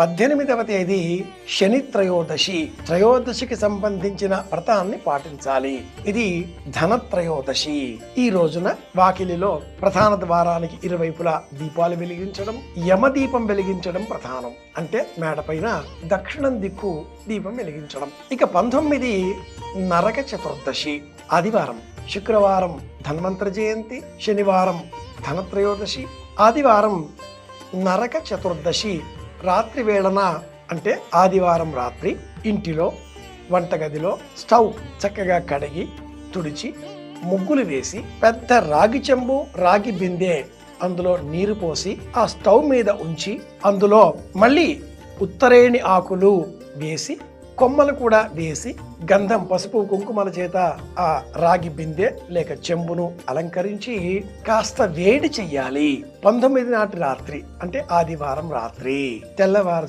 పద్దెనిమిదవ తేదీ శని త్రయోదశి. త్రయోదశికి సంబంధించిన వ్రతాన్ని పాటించాలి. ఇది ధన త్రయోదశి. ఈ రోజున వాకిలిలో ప్రధాన ద్వారానికి ఇరువైపులా దీపాలు వెలిగించడం యమదీపం వెలిగించడం ప్రధానం. అంటే మేడపైన దక్షిణం దిక్కు దీపం వెలిగించడం. ఇక పంతొమ్మిది నరక చతుర్దశి. ఆదివారం. శుక్రవారం ధన్వంతర జయంతి. శనివారం ధనత్రయోదశి ఆదివారం నరక చతుర్దశి. రాత్రి వేళన అంటే ఆదివారం రాత్రి ఇంటిలో వంటగదిలో స్టవ్ చక్కగా కడిగి తుడిచి ముగ్గులు వేసి పెద్ద రాగి చెంబు రాగి బిందె అందులో నీరు పోసి ఆ స్టవ్ మీద ఉంచి అందులో మళ్ళీ ఉత్తరేణి ఆకులు వేసి కొమ్మలు కూడా వేసి గంధం పసుపు కుంకుమల చేత ఆ రాగి బిందె లేక చెంబును అలంకరించి కాస్త వేడి చెయ్యాలి. పంతొమ్మిది నాటి రాత్రి అంటే ఆదివారం రాత్రి. తెల్లవారు